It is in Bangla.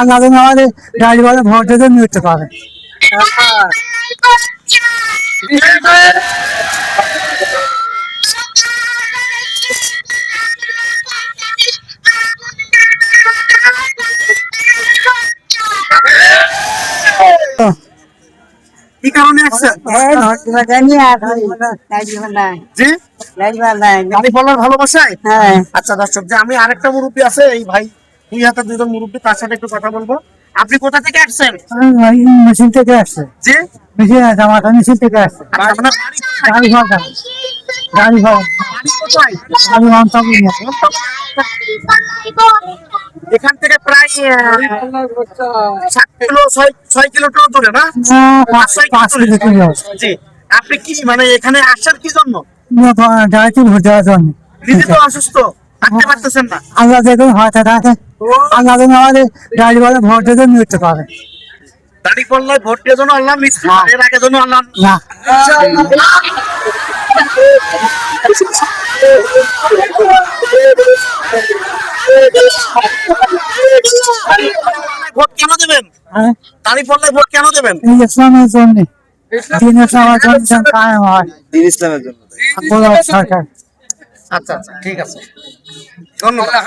আমাদের গাড়ি ভাড়া ভোট দিতে নিতে পারে। কি কারণে আসছেন? গাড়ি বলার ভালোবাসায়? হ্যাঁ। আচ্ছা দর্শক যে আমি আরেকটা মুরব্বী আছে এই ভাই দুই হাতে দুজন মুরব্বী তার সাথে একটু কথা বলব। আপনি কোথা থেকে আসছেন? মেশিন থেকে আসছে। জি? মেশিন মেশিন থেকে আসছে। আচ্ছা, আপনার গাড়ি ভাড়া গাড়ি ভাড়া? গাড়ি ভাড়া এখান থেকে প্রায় সাত কিলো ছয় কিলোমিটার দূরে না? কিলো জি। আপনি কি মানে এখানে আসার কি জন্য? দেওয়ার জন্য। নিজে তো অসুস্থ? আল্লাহ দেখুন হয়তো থাকে আল্লাহ যেন আমাদের গাড়ি ভাড়া ভোট দিতে নিতে পারে দাড়ি পড়লায় ভোট জন্য আল্লাহ মিস এর আগে জন্য আল্লাহ না। ভোট কেন দেবেন? হ্যাঁ। দাড়ি ভোট কেন দেবেন? এই ইসলামের জন্য। দিন ইসলামের জন্য কায়েম হয়। দিন ইসলামের জন্য। আচ্ছা আচ্ছা ঠিক আছে। ধন্যবাদ।